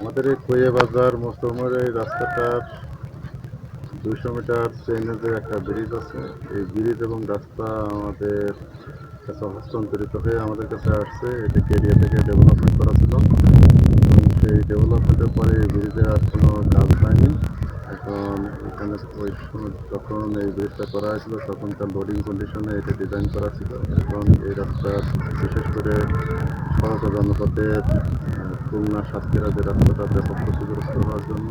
আমাদের এই কইয়া বাজার মোস্তমের এই রাস্তাটার দুইশো মিটার চেইনেজে একটা ব্রিজ আছে, এই ব্রিজ এবং রাস্তা আমাদের কাছে হস্তান্তরিত হয়ে আমাদের কাছে আসছে। এটাকে এরিয়া থেকে ডেভেলপমেন্ট করা ছিল। এবং সেই ডেভেলপমেন্টের পরে এই ব্রিজের আর কোনো কাজ হয়নি। এখন এখানে ওই যখন এই ব্রিজটা করা হয়েছিল, তখনকার লোডিং কন্ডিশনে এটা ডিজাইন করা ছিল। এখন এই রাস্তা বিশেষ করে সড়ক জনপথের খুলনা সাতক্ষীরা যে রাস্তাটা ব্যাপক ক্ষতিগ্রস্ত হওয়ার জন্য,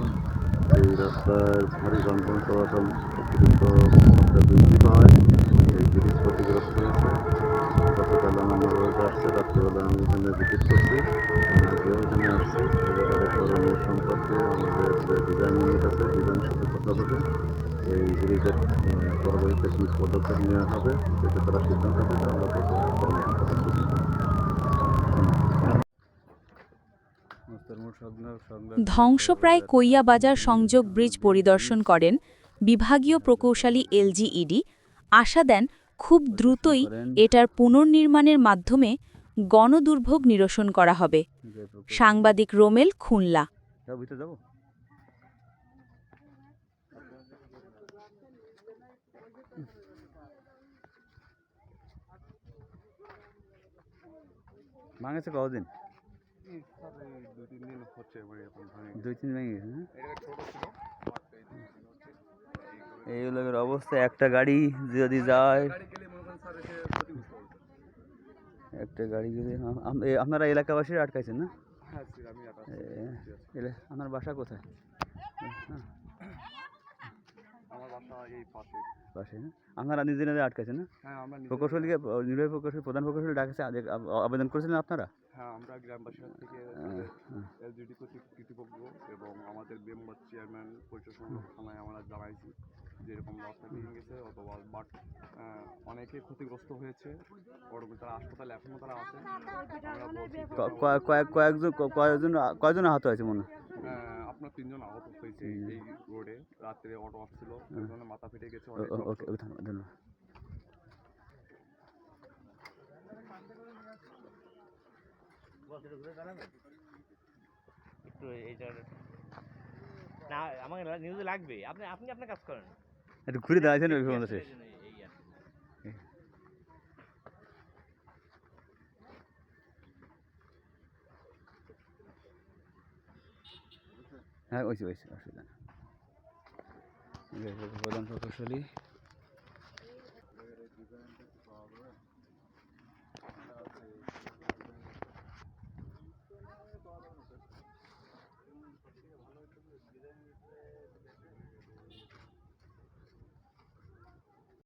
এই রাস্তায় ভারী যানবাহন চলাচল অতিরিক্ত মাত্রা বৃদ্ধি পাওয়ায় এই ব্রিজ ক্ষতিগ্রস্ত হয়েছে। গতকাল আমার নগরকে আসছে রাত্রিবেলা আমি এখানে ভিজিট করছি আজকেও এখানে আসছি এবারে করণীয় সম্পর্কে আমাদের যে ডিজাইন ইউনিট আছে ডিজাইনের সাথে কথা বলে এই ব্রিজের পরবর্তীতে কী পদক্ষেপ নেওয়া হবে সেটা তারা সিদ্ধান্ত দেবে আমরা ধ্বংসপ্রায় কৈয়াবাজার সংযোগ ব্রিজ পরিদর্শন করেন বিভাগীয় প্রকৌশলী এলজিইডি আশা দেন খুব দ্রুতই এটার পুনর্নির্মাণের মাধ্যমে গণদুর্ভোগ নিরসন করা হবে। সাংবাদিক রোমেল ভিতরে ভাঙেছে কদিন দুই তিন ভেঙে গেছে এই লোকের অবস্থা একটা গাড়ি যদি যায় একটা গাড়ি যদি আপনারা এলাকাবাসীরা আটকাইছেন না? এলে আপনার বাসা কোথায় হ্যাঁ, আমার বাসা এই পাশে। না আপনারা নিজে নিজে না? হ্যাঁ আমরা প্রকৌশলীকে নির্বাহী প্রকৌশলী প্রধান প্রকৌশলী ডাকেছে আবেদন করেছিলেন আপনারা? হ্যাঁ আমরা গ্রামবাসী থেকে হ্যাঁ, হ্যাঁ। এলজিডি কর্তৃপক্ষ এবং আমাদের মেম্বার চেয়ারম্যান সংযোগ থানায় আমরা জানাইছি যে এরকম রাস্তা ভেঙে গেছে অথবা বাট অনেকে ক্ষতিগ্রস্ত হয়েছে। পরবর্তী তারা হাসপাতালে এখনও তারা আছে। কয়েকজন ক- কয়েকজন কয়জন আহত হয়েছে মনে হয়? আপনার তিনজন আহত হয়েছে এই রোডে। রাত্রে অটো আসছিল একজনের মাথা ফেটে গেছে। ওকে ওকে, ধন্যবাদ ধন্যবাদ। একটু এইটার না আমাকে নিউজে লাগবে। আপনি আপনি আপনার কাজ করেন। একটু ঘুরে দাঁড়াইছেন ওই হ্যাঁ ওইসি ওইসি অসুবিধা না প্রধান প্রকৌশলী।